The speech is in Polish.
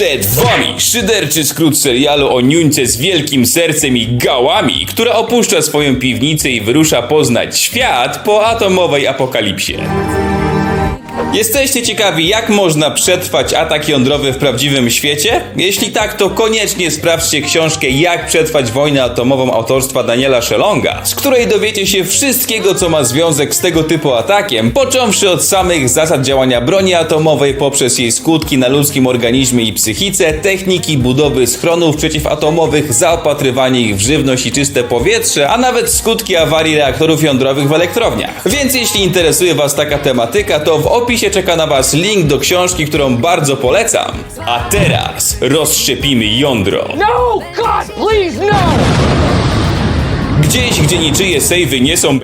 Przed wami szyderczy skrót serialu o niuńce z wielkim sercem i gałami, która opuszcza swoją piwnicę i wyrusza poznać świat po atomowej apokalipsie. Jesteście ciekawi, jak można przetrwać atak jądrowy w prawdziwym świecie? Jeśli tak, to koniecznie sprawdźcie książkę Jak przetrwać wojnę atomową autorstwa Daniela Szelonga, z której dowiecie się wszystkiego, co ma związek z tego typu atakiem, począwszy od samych zasad działania broni atomowej, poprzez jej skutki na ludzkim organizmie i psychice, techniki budowy schronów przeciwatomowych, zaopatrywanie ich w żywność i czyste powietrze, a nawet skutki awarii reaktorów jądrowych w elektrowniach. Więc jeśli interesuje Was taka tematyka, to w opisie czeka na Was link do książki, którą bardzo polecam. A teraz rozszczepimy jądro. No! God, please, no! Gdzieś, gdzie niczyje sejwy nie są